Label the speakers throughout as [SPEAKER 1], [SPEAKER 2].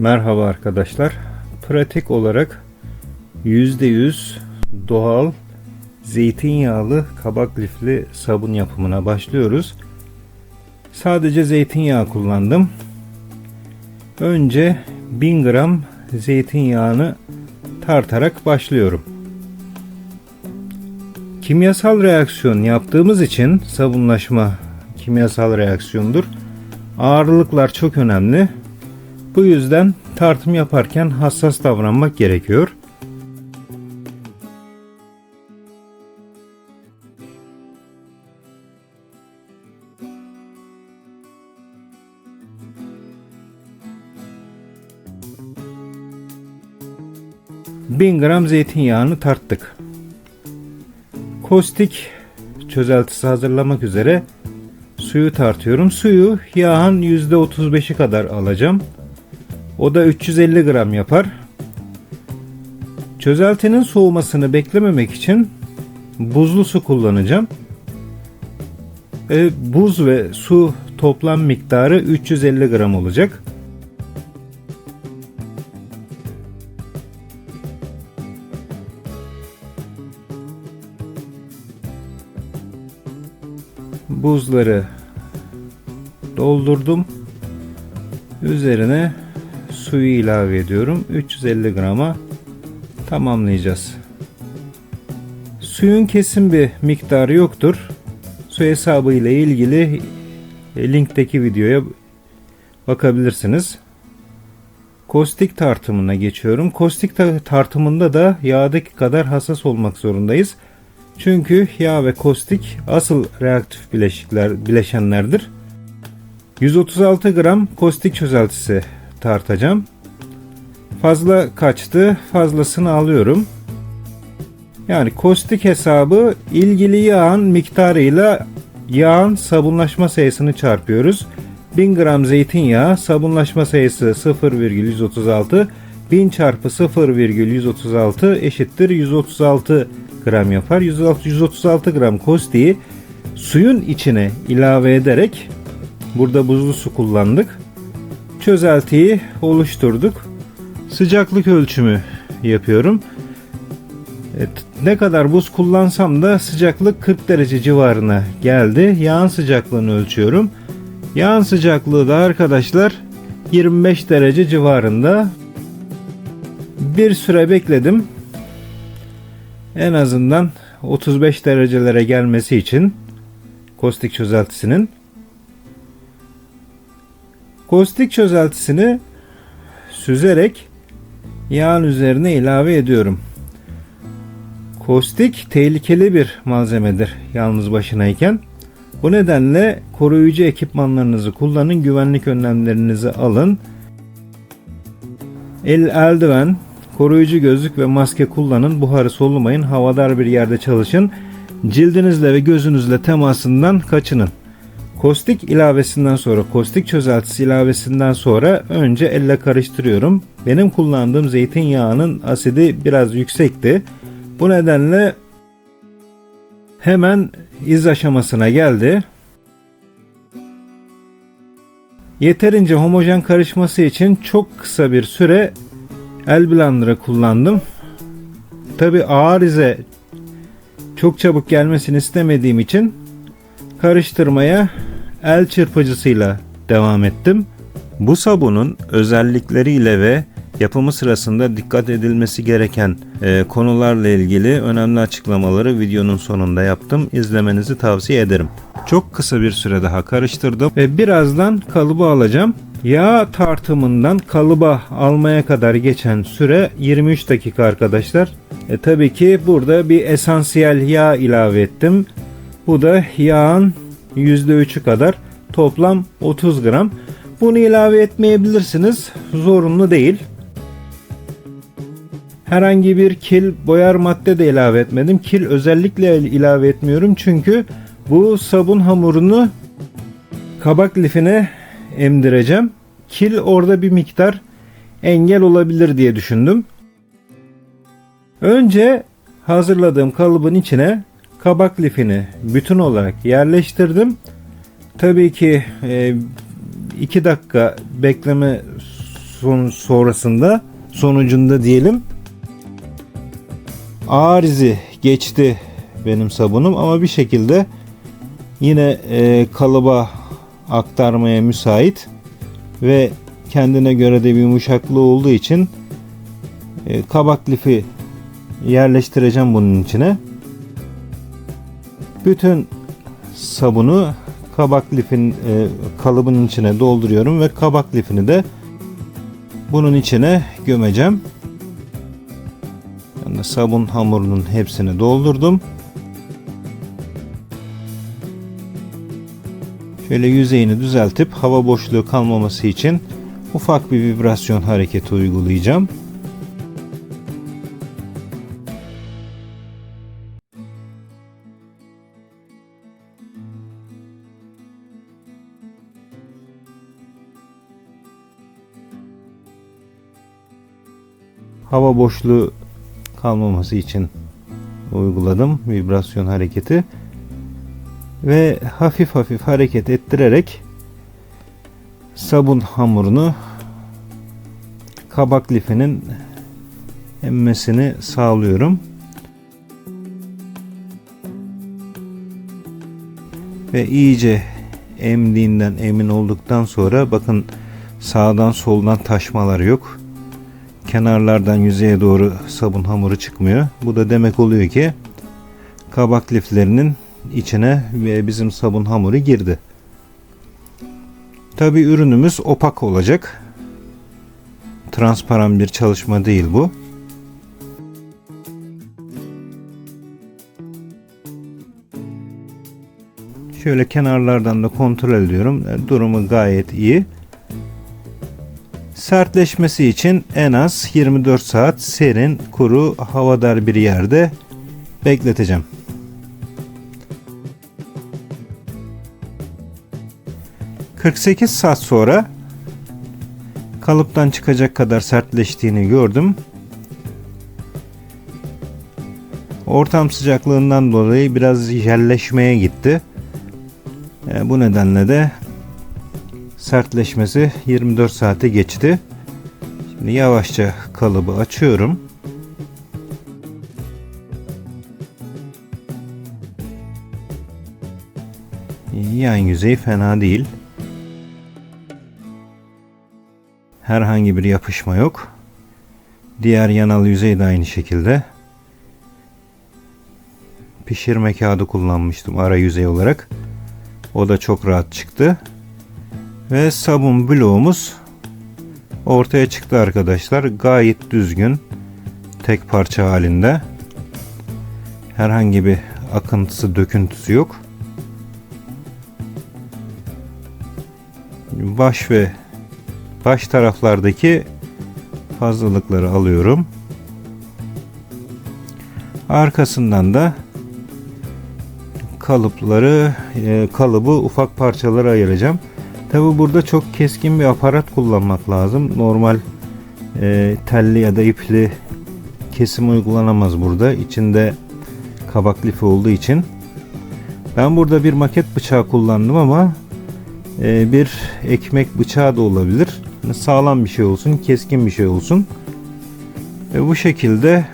[SPEAKER 1] Merhaba arkadaşlar. Pratik olarak %100 doğal zeytinyağlı kabak lifli sabun yapımına başlıyoruz. Sadece zeytinyağı kullandım. Önce 1000 gram zeytinyağını tartarak başlıyorum. Kimyasal reaksiyon yaptığımız için sabunlaşma kimyasal reaksiyondur. Ağırlıklar çok önemli. Bu yüzden tartım yaparken hassas davranmak gerekiyor. Bin gram zeytinyağını tarttık. Kostik çözeltisi hazırlamak üzere suyu tartıyorum. Suyu yağın %35'i kadar alacağım. O da 350 gram yapar. Çözeltinin soğumasını beklememek için buzlu su kullanacağım. E, buz ve su toplam miktarı 350 gram olacak. Buzları doldurdum. Üzerine suyu ilave ediyorum. 350 grama tamamlayacağız. Suyun kesin bir miktarı yoktur. Su hesabı ile ilgili e, linkteki videoya bakabilirsiniz. Kostik tartımına geçiyorum. Kostik tartımında da yağdaki kadar hassas olmak zorundayız. Çünkü yağ ve kostik asıl reaktif bileşikler, bileşenlerdir. 136 gram kostik çözeltisi tartacağım. Fazla kaçtı. Fazlasını alıyorum. Yani kostik hesabı ilgili yağın miktarıyla yağın sabunlaşma sayısını çarpıyoruz. 1000 gram zeytinyağı sabunlaşma sayısı 0,136 1000 çarpı 0,136 eşittir 136 gram yapar. 136 gram kostiği suyun içine ilave ederek burada buzlu su kullandık. Çözeltiyi oluşturduk. Sıcaklık ölçümü yapıyorum. Evet, ne kadar buz kullansam da sıcaklık 40 derece civarına geldi. Yağın sıcaklığını ölçüyorum. Yağın sıcaklığı da arkadaşlar 25 derece civarında. Bir süre bekledim. En azından 35 derecelere gelmesi için kostik çözeltisinin kostik çözeltisini süzerek yağın üzerine ilave ediyorum. Kostik tehlikeli bir malzemedir yalnız başınayken. Bu nedenle koruyucu ekipmanlarınızı kullanın, güvenlik önlemlerinizi alın. El eldiven, koruyucu gözlük ve maske kullanın. Buharı solumayın. Havadar bir yerde çalışın. Cildinizle ve gözünüzle temasından kaçının. Kostik ilavesinden sonra, kostik çözeltisi ilavesinden sonra önce elle karıştırıyorum. Benim kullandığım zeytinyağının asidi biraz yüksekti. Bu nedenle hemen iz aşamasına geldi. Yeterince homojen karışması için çok kısa bir süre el blender'ı kullandım. Tabi ağır ize çok çabuk gelmesini istemediğim için karıştırmaya el çırpıcısıyla devam ettim. Bu sabunun özellikleriyle ve yapımı sırasında dikkat edilmesi gereken e, konularla ilgili önemli açıklamaları videonun sonunda yaptım. İzlemenizi tavsiye ederim. Çok kısa bir süre daha karıştırdım ve birazdan kalıba alacağım. Yağ tartımından kalıba almaya kadar geçen süre 23 dakika arkadaşlar. E, tabii ki burada bir esansiyel yağ ilave ettim. Bu da yağın %3'ü kadar toplam 30 gram. Bunu ilave etmeyebilirsiniz. Zorunlu değil. Herhangi bir kil boyar madde de ilave etmedim. Kil özellikle ilave etmiyorum çünkü bu sabun hamurunu kabak lifine emdireceğim. Kil orada bir miktar engel olabilir diye düşündüm. Önce hazırladığım kalıbın içine kabak lifini bütün olarak yerleştirdim. Tabii ki 2 dakika bekleme son, sonrasında sonucunda diyelim ağır izi geçti benim sabunum ama bir şekilde yine e, kalıba aktarmaya müsait ve kendine göre de bir yumuşaklığı olduğu için e, kabak lifi yerleştireceğim bunun içine. Bütün sabunu kabak lifin e, kalıbının içine dolduruyorum ve kabak lifini de bunun içine gömeceğim. Yani sabun hamurunun hepsini doldurdum. Şöyle yüzeyini düzeltip hava boşluğu kalmaması için ufak bir vibrasyon hareketi uygulayacağım. Hava boşluğu kalmaması için uyguladım vibrasyon hareketi ve hafif hafif hareket ettirerek sabun hamurunu kabak lifinin emmesini sağlıyorum. Ve iyice emdiğinden emin olduktan sonra bakın sağdan soldan taşmalar yok kenarlardan yüzeye doğru sabun hamuru çıkmıyor. Bu da demek oluyor ki kabak liflerinin içine bizim sabun hamuru girdi. Tabi ürünümüz opak olacak. Transparan bir çalışma değil bu. Şöyle kenarlardan da kontrol ediyorum. Durumu gayet iyi. Sertleşmesi için en az 24 saat serin, kuru, havadar bir yerde bekleteceğim. ...48 saat sonra... ...kalıptan çıkacak kadar sertleştiğini gördüm. Ortam sıcaklığından dolayı biraz jelleşmeye gitti. E, bu nedenle de sertleşmesi 24 saate geçti. Şimdi yavaşça kalıbı açıyorum. Yan yüzey fena değil. Herhangi bir yapışma yok. Diğer yanal yüzey de aynı şekilde. Pişirme kağıdı kullanmıştım ara yüzey olarak. O da çok rahat çıktı. Ve sabun bloğumuz ortaya çıktı arkadaşlar. Gayet düzgün. Tek parça halinde. Herhangi bir akıntısı, döküntüsü yok. Baş ve baş taraflardaki fazlalıkları alıyorum. Arkasından da kalıpları, e, kalıbı ufak parçalara ayıracağım. Tabi burada çok keskin bir aparat kullanmak lazım. Normal e, telli ya da ipli kesim uygulanamaz burada. İçinde kabak lifi olduğu için. Ben burada bir maket bıçağı kullandım ama e, bir ekmek bıçağı da olabilir. Sağlam bir şey olsun, keskin bir şey olsun. Ve bu şekilde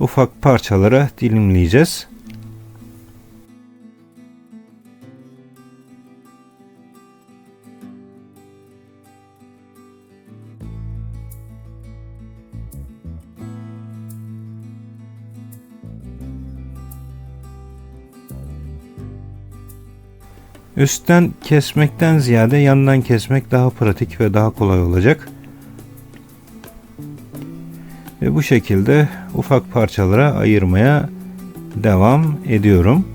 [SPEAKER 1] ufak parçalara dilimleyeceğiz. Üstten kesmekten ziyade yandan kesmek daha pratik ve daha kolay olacak. Ve bu şekilde ufak parçalara ayırmaya devam ediyorum.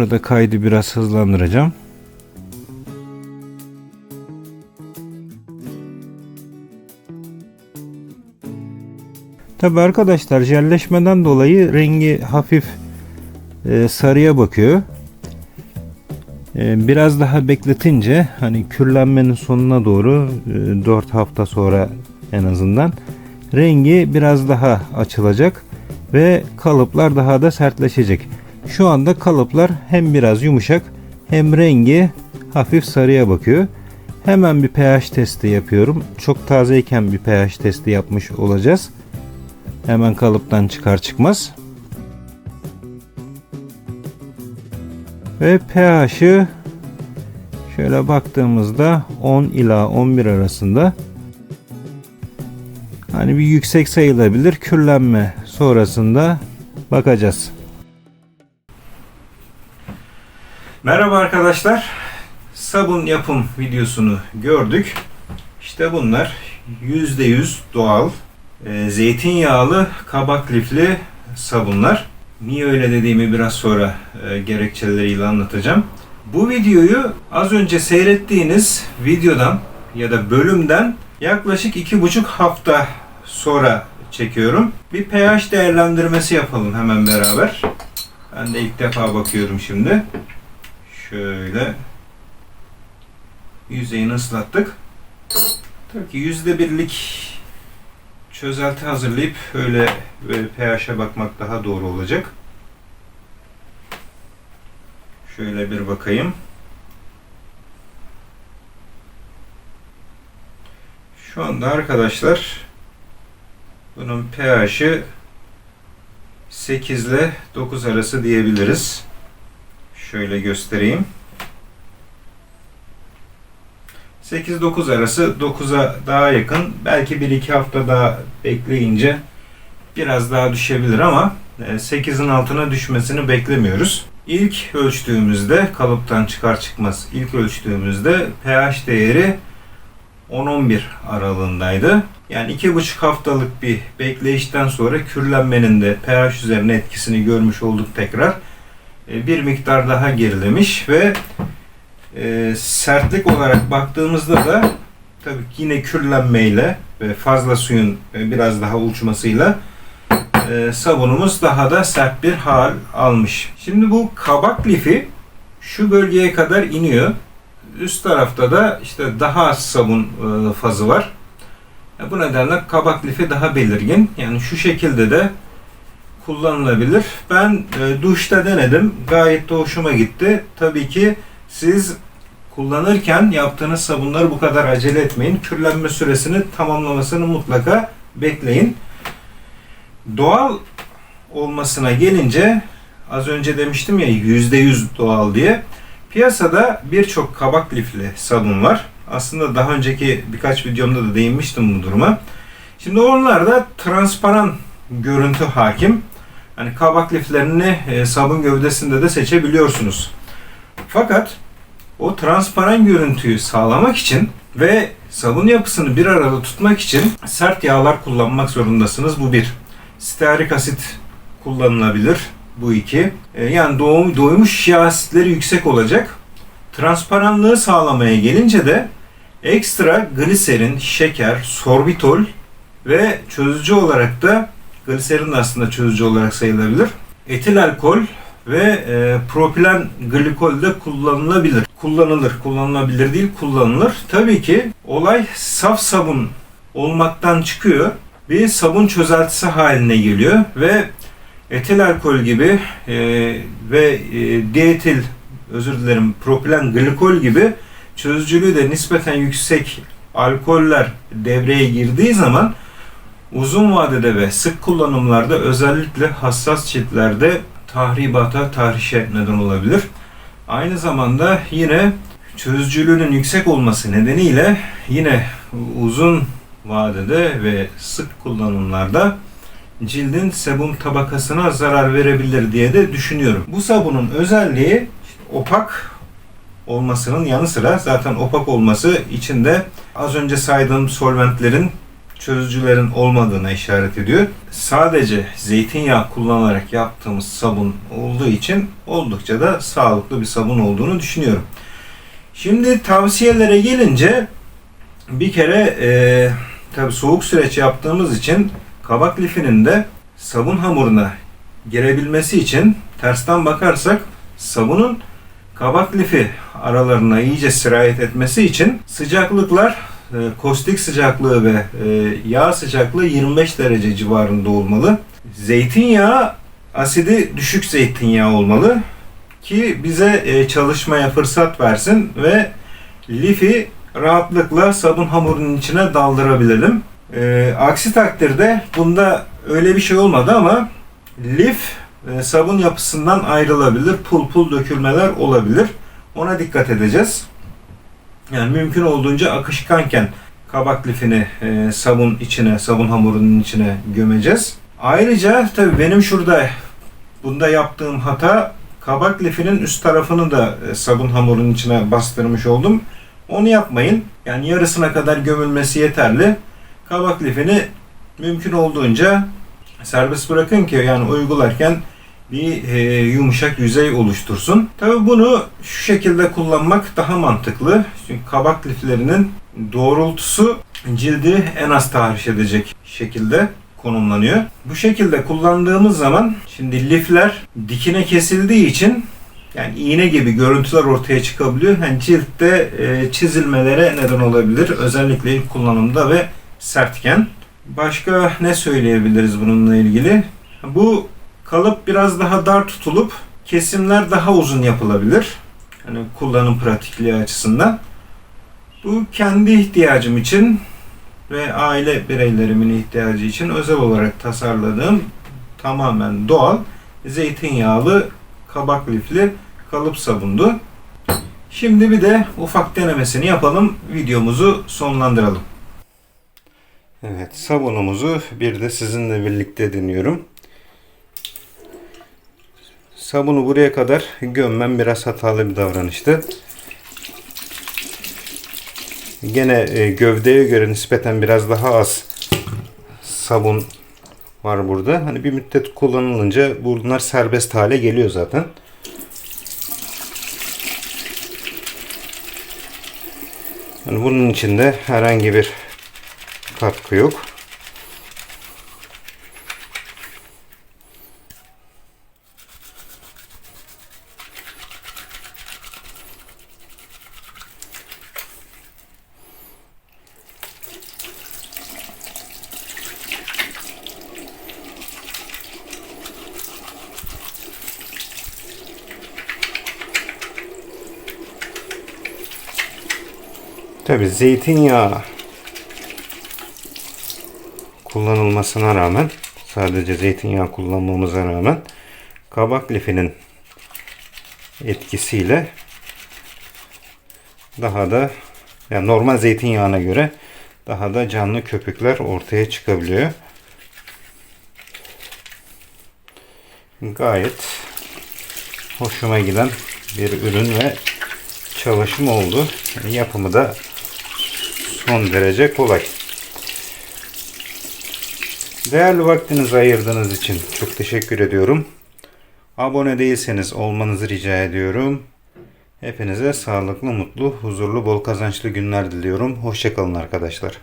[SPEAKER 1] Burada kaydı biraz hızlandıracağım. Tabi arkadaşlar jelleşmeden dolayı rengi hafif e, sarıya bakıyor. Ee, Biraz daha bekletince hani kürlenmenin sonuna doğru 4 hafta sonra en azından rengi biraz daha açılacak ve kalıplar daha da sertleşecek. Şu anda kalıplar hem biraz yumuşak hem rengi hafif sarıya bakıyor. Hemen bir pH testi yapıyorum. Çok tazeyken bir pH testi yapmış olacağız. Hemen kalıptan çıkar çıkmaz. Ve pH'ı şöyle baktığımızda 10 ila 11 arasında. Hani bir yüksek sayılabilir. Kürlenme sonrasında bakacağız. Merhaba arkadaşlar. Sabun yapım videosunu gördük. İşte bunlar %100 doğal e, zeytinyağlı kabak lifli sabunlar. Niye öyle dediğimi biraz sonra e, gerekçeleriyle anlatacağım. Bu videoyu az önce seyrettiğiniz videodan ya da bölümden yaklaşık iki buçuk hafta sonra çekiyorum. Bir pH değerlendirmesi yapalım hemen beraber. Ben de ilk defa bakıyorum şimdi. Şöyle yüzeyini ıslattık. Tabii ki yüzde birlik çözelti hazırlayıp öyle pH'e bakmak daha doğru olacak. Şöyle bir bakayım. Şu anda arkadaşlar bunun pH'i 8 ile 9 arası diyebiliriz. Şöyle göstereyim. 8-9 arası 9'a daha yakın. Belki 1-2 hafta daha bekleyince biraz daha düşebilir ama 8'in altına düşmesini beklemiyoruz. İlk ölçtüğümüzde kalıptan çıkar çıkmaz ilk ölçtüğümüzde pH değeri 10-11 aralığındaydı. Yani 2,5 haftalık bir bekleyişten sonra kürlenmenin de pH üzerine etkisini görmüş olduk tekrar. Bir miktar daha gerilemiş ve e, sertlik olarak baktığımızda da tabii ki yine kürlenmeyle ve fazla suyun e, biraz daha uçmasıyla e, sabunumuz daha da sert bir hal almış. Şimdi bu kabak lifi şu bölgeye kadar iniyor. Üst tarafta da işte daha az sabun e, fazı var. E, bu nedenle kabak lifi daha belirgin. Yani şu şekilde de kullanılabilir. Ben e, duşta denedim. Gayet de hoşuma gitti. Tabii ki siz kullanırken yaptığınız sabunları bu kadar acele etmeyin. Kürlenme süresini tamamlamasını mutlaka bekleyin. Doğal olmasına gelince az önce demiştim ya %100 doğal diye. Piyasada birçok kabak lifli sabun var. Aslında daha önceki birkaç videomda da değinmiştim bu duruma. Şimdi onlarda transparan görüntü hakim. Hani kabak liflerini e, sabun gövdesinde de seçebiliyorsunuz. Fakat o transparan görüntüyü sağlamak için ve sabun yapısını bir arada tutmak için sert yağlar kullanmak zorundasınız. Bu bir. Stearik asit kullanılabilir. Bu iki. E, yani doğum, doymuş yağ asitleri yüksek olacak. Transparanlığı sağlamaya gelince de ekstra gliserin, şeker, sorbitol ve çözücü olarak da gliserin aslında çözücü olarak sayılabilir. Etil alkol ve e, propilen glikol de kullanılabilir. Kullanılır, kullanılabilir değil, kullanılır. Tabii ki olay saf sabun olmaktan çıkıyor. Bir sabun çözeltisi haline geliyor ve etil alkol gibi e, ve e, dietil özür dilerim propilen glikol gibi çözücülüğü de nispeten yüksek alkoller devreye girdiği zaman uzun vadede ve sık kullanımlarda özellikle hassas çiftlerde tahribata, tahrişe neden olabilir. Aynı zamanda yine çözücülüğünün yüksek olması nedeniyle yine uzun vadede ve sık kullanımlarda cildin sebum tabakasına zarar verebilir diye de düşünüyorum. Bu sabunun özelliği opak olmasının yanı sıra zaten opak olması içinde az önce saydığım solventlerin çözücülerin olmadığına işaret ediyor. Sadece zeytinyağı kullanarak yaptığımız sabun olduğu için oldukça da sağlıklı bir sabun olduğunu düşünüyorum. Şimdi tavsiyelere gelince bir kere e, tabi soğuk süreç yaptığımız için kabak lifinin de sabun hamuruna girebilmesi için tersten bakarsak sabunun kabak lifi aralarına iyice sirayet etmesi için sıcaklıklar e, kostik sıcaklığı ve e, yağ sıcaklığı 25 derece civarında olmalı. Zeytinyağı asidi düşük zeytinyağı olmalı ki bize e, çalışmaya fırsat versin ve lifi rahatlıkla sabun hamurunun içine daldırabilelim. Aksi takdirde bunda öyle bir şey olmadı ama lif sabun yapısından ayrılabilir. Pul pul dökülmeler olabilir. Ona dikkat edeceğiz. Yani mümkün olduğunca akışkanken kabak lifini e, sabun içine, sabun hamurunun içine gömeceğiz. Ayrıca tabii benim şurada bunda yaptığım hata kabak lifinin üst tarafını da e, sabun hamurunun içine bastırmış oldum. Onu yapmayın. Yani yarısına kadar gömülmesi yeterli. Kabak lifini mümkün olduğunca serbest bırakın ki yani uygularken bir e, yumuşak yüzey oluştursun. Tabi bunu şu şekilde kullanmak daha mantıklı. Çünkü kabak liflerinin doğrultusu cildi en az tahriş edecek şekilde konumlanıyor. Bu şekilde kullandığımız zaman şimdi lifler dikine kesildiği için yani iğne gibi görüntüler ortaya çıkabiliyor. Yani ciltte e, çizilmelere neden olabilir. Özellikle ilk kullanımda ve sertken. Başka ne söyleyebiliriz bununla ilgili? Bu kalıp biraz daha dar tutulup kesimler daha uzun yapılabilir. Hani kullanım pratikliği açısından. Bu kendi ihtiyacım için ve aile bireylerimin ihtiyacı için özel olarak tasarladığım tamamen doğal zeytinyağlı kabak lifli kalıp sabundu. Şimdi bir de ufak denemesini yapalım. Videomuzu sonlandıralım. Evet sabunumuzu bir de sizinle birlikte deniyorum. Sabunu buraya kadar gömmem biraz hatalı bir davranıştı. Gene e, gövdeye göre nispeten biraz daha az sabun var burada. Hani bir müddet kullanılınca bunlar serbest hale geliyor zaten. Yani bunun içinde herhangi bir katkı yok. Tabi zeytinyağı kullanılmasına rağmen sadece zeytinyağı kullanmamıza rağmen kabak lifinin etkisiyle daha da yani normal zeytinyağına göre daha da canlı köpükler ortaya çıkabiliyor. Gayet hoşuma giden bir ürün ve çalışım oldu. Yapımı da son derece kolay. Değerli vaktinizi ayırdığınız için çok teşekkür ediyorum. Abone değilseniz olmanızı rica ediyorum. Hepinize sağlıklı, mutlu, huzurlu, bol kazançlı günler diliyorum. Hoşçakalın arkadaşlar.